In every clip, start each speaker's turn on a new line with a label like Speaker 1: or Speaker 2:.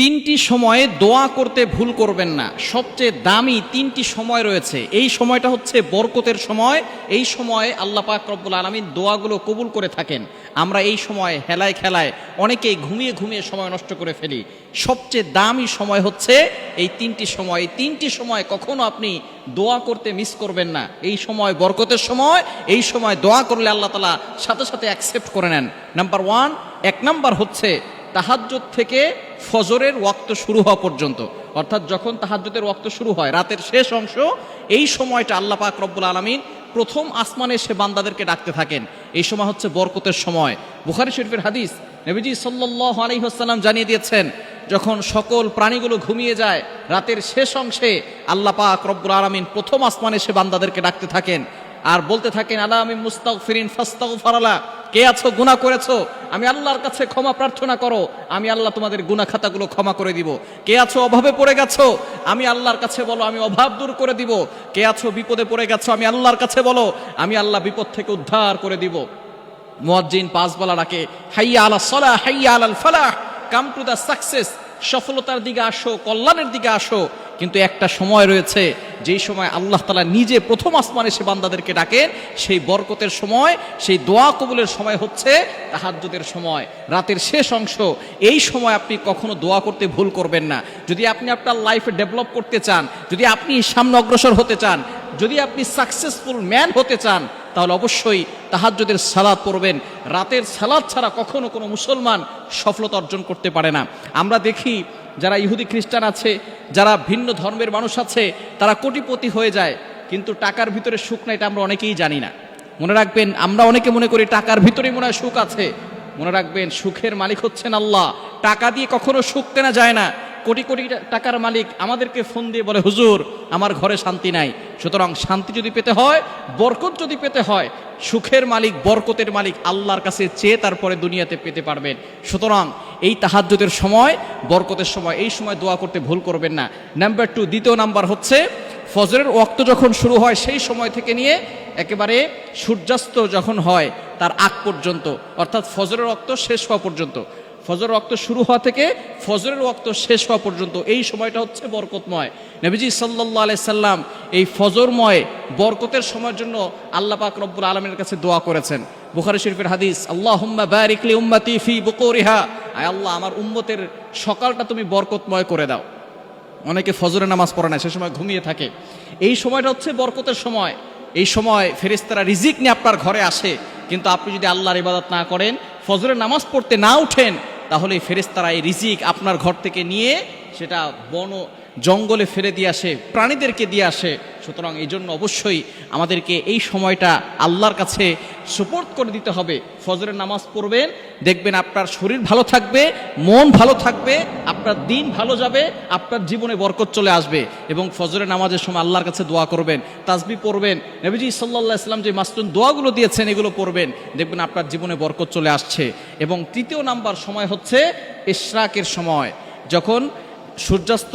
Speaker 1: তিনটি সময়ে দোয়া করতে ভুল করবেন না। সবচেয়ে দামি তিনটি সময় রয়েছে। এই সময়টা হচ্ছে বরকতের সময়। এই সময়ে আল্লাহ পাক রব্বুল আলমিন দোয়াগুলো কবুল করে থাকেন। আমরা এই সময় হেলায় খেলায় অনেকেই ঘুমিয়ে ঘুমিয়ে সময় নষ্ট করে ফেলি। সবচেয়ে দামি সময় হচ্ছে এই তিনটি সময়। এই তিনটি সময় কখনো আপনি দোয়া করতে মিস করবেন না। এই সময় বরকতের সময়, এই সময় দোয়া করলে আল্লাহ তালা সাথে সাথে অ্যাকসেপ্ট করে নেন। নাম্বার ওয়ান এক নাম্বার হচ্ছে তাহাজ্জুদ থেকে ফজরের ওয়াক্ত শুরু হওয়া পর্যন্ত, অর্থাৎ যখন তাহাজ্জুদের ওয়াক্ত শুরু হয়, রাতের শেষ অংশ, এই সময়টা আল্লাহ পাক রব্বুল আলমিন প্রথম আসমানে সে বান্দাদেরকে ডাকতে থাকেন। এই সময় হচ্ছে বরকতের সময়। বুখারি শরীফের হাদিস নবীজি সাল্লাহ আলহিহাস্লাম জানিয়ে দিয়েছেন, যখন সকল প্রাণীগুলো ঘুমিয়ে যায়, রাতের শেষ অংশে আল্লাহ পাক রব্বুল আলমিন প্রথম আসমানে সে বান্দাদেরকে ডাকতে থাকেন। আর বলতে থাকেন, আলা আমি মুস্তাক ফিরিন ফাস্তাক ফারালা কে আছো গুণা করেছ? আমি আল্লাহর কাছে ক্ষমা প্রার্থনা করো। আমি আল্লাহ তোমাদের গুণা খাতাগুলো ক্ষমা করে দিব। কে আছো, অভাবে পড়ে গেছো? আমি আল্লাহর কাছে বলো, আমি অভাব দূর করে দিব। কে আছো, বিপদে পড়ে গেছো? আমি আল্লাহর কাছে বলো, আমি আল্লাহ বিপদ থেকে উদ্ধার করে দিব। মুয়াজ্জিন পাঁচ বলা ডাকে, হাইয়া আলা সলা, হাইয়া আলাল ফালাহ। কাম টু দ্য সাকসেস সফলতার দিকে আসো, কল্যাণের দিকে আসো। কিন্তু একটা সময় রয়েছে, যেই সময় আল্লাহ তালা নিজে প্রথম আসমানে সে বান্দাদেরকে ডাকেন, সেই বরকতের সময়, সেই দোয়া কবুলের সময় হচ্ছে তাহাজ্জুদের সময়, রাতের শেষ অংশ। এই সময় আপনি কখনো দোয়া করতে ভুল করবেন না। যদি আপনি আপনার লাইফে ডেভেলপ করতে চান, যদি আপনি সামনে অগ্রসর হতে চান, যদি আপনি সাকসেসফুল ম্যান হতে চান তাহলে অবশ্যই তাহাজ্জুদের সালাদ পড়বেন। রাতের সালাদ ছাড়া কখনো কোনো মুসলমান সফলতা অর্জন করতে পারে না। আমরা দেখি যারা ইহুদি খ্রিস্টান আছে, যারা ভিন্ন ধর্মের মানুষ আছে, তারা কোটিপতি হয়ে যায়, কিন্তু টাকার ভিতরে সুখ না এটা আমরা অনেকেই জানি না। মনে রাখবেন, আমরা অনেকে মনে করি টাকার ভিতরেই মনে হয় সুখ আছে। মনে রাখবেন, সুখের মালিক হচ্ছেন আল্লাহ। টাকা দিয়ে কখনো সুখ কেনা যায় না। কোটি কোটি টাকার মালিক আমাদেরকে ফোন দিয়ে বলে, হুজুর, আমার ঘরে শান্তি নাই। সুতরাং শান্তি যদি পেতে হয়, বরকত যদি পেতে হয়, সুখের মালিক, বরকতের মালিক আল্লাহর কাছে চেয়ে তারপরে দুনিয়াতে পেতে পারবেন। সুতরাং এই তাহাজ্জুদের সময়, বরকতের সময়, এই সময় দোয়া করতে ভুল করবেন না। নাম্বার টু, দ্বিতীয় নাম্বার হচ্ছে, ফজরের ওয়াক্ত যখন শুরু হয়, সেই সময় থেকে নিয়ে একেবারে সূর্যাস্ত যখন হয়, তার আগ পর্যন্ত, অর্থাৎ ফজরের ওয়াক্ত শেষ হওয়া পর্যন্ত ফজর রক্ত শুরু হওয়া থেকে ফজরের রক্ত শেষ হওয়া পর্যন্ত এই সময়টা হচ্ছে বরকতময়। নবীজি সাল্লাহ আলাই সাল্লাম এই ফজরময় বরকতের সময়ের জন্য আল্লাহ পাক রব্বুল আলমের কাছে দোয়া করেছেন। বুখারি শরীফের হাদিস আল্লাহ হুম্মা বারিকলি উম্মাতি ফি বুকরিহা। আয় আল্লাহ, আমার উম্মতের সকালটা তুমি বরকতময় করে দাও। অনেকে ফজরের নামাজ পড়ে না, সে সময় ঘুমিয়ে থাকে। এই সময়টা হচ্ছে বরকতের সময়। এই সময় ফেরিস্তারা রিজিক নিয়ে আপনার ঘরে আসে। কিন্তু আপনি যদি আল্লাহর ইবাদত না করেন, ফজরের নামাজ পড়তে না উঠেন তাহলে ফেরেস্তারা এই রিজিক আপনার ঘর থেকে নিয়ে সেটা বন জঙ্গলে ফেলে দিয়ে আসে, প্রাণীদেরকে দিয়ে আসে। সুতরাং এই জন্য অবশ্যই আমাদেরকে এই সময়টা আল্লাহর কাছে সুপোর্ট করে দিতে হবে। ফজরের নামাজ পড়বেন, দেখবেন আপনার শরীর ভালো থাকবে, মন ভালো থাকবে, আপনার দিন ভালো যাবে, আপনার জীবনে বরকত চলে আসবে এবং ফজরের নামাজের সময় আল্লাহর কাছে দোয়া করবেন, তাসবি পড়বেন। নবীজি সাল্লাহ ইসলাম যে মাস্তুন দোয়াগুলো দিয়েছেন, এগুলো পড়বেন, দেখবেন আপনার জীবনে বরকত চলে আসছে। এবং তৃতীয় নাম্বার সময় হচ্ছে ইশরাকের সময়, যখন সূর্যাস্ত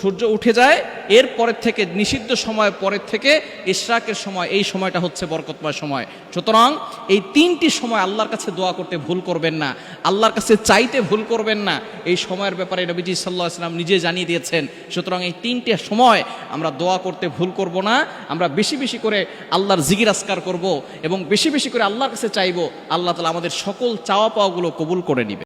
Speaker 1: সূর্য উঠে যায়, এর পরের থেকে, নিষিদ্ধ সময় পরের থেকে ইশরাকের সময়, এই সময়টা হচ্ছে বরকতময় সময়। সুতরাং এই তিনটি সময় আল্লাহর কাছে দোয়া করতে ভুল করবেন না, আল্লাহর কাছে চাইতে ভুল করবেন না। এই সময়ের ব্যাপারে নবীজি সাল্লাহ ইসলাম নিজে জানিয়ে দিয়েছেন, সুতরাং এই তিনটে সময় আমরা দোয়া করতে ভুল করব না, আমরা বেশি বেশি করে আল্লাহর জিগির আসকার করব এবং বেশি বেশি করে আল্লাহর কাছে চাইব, আল্লাহ তালা আমাদের সকল চাওয়া পাওয়াগুলো কবুল করে নিবে।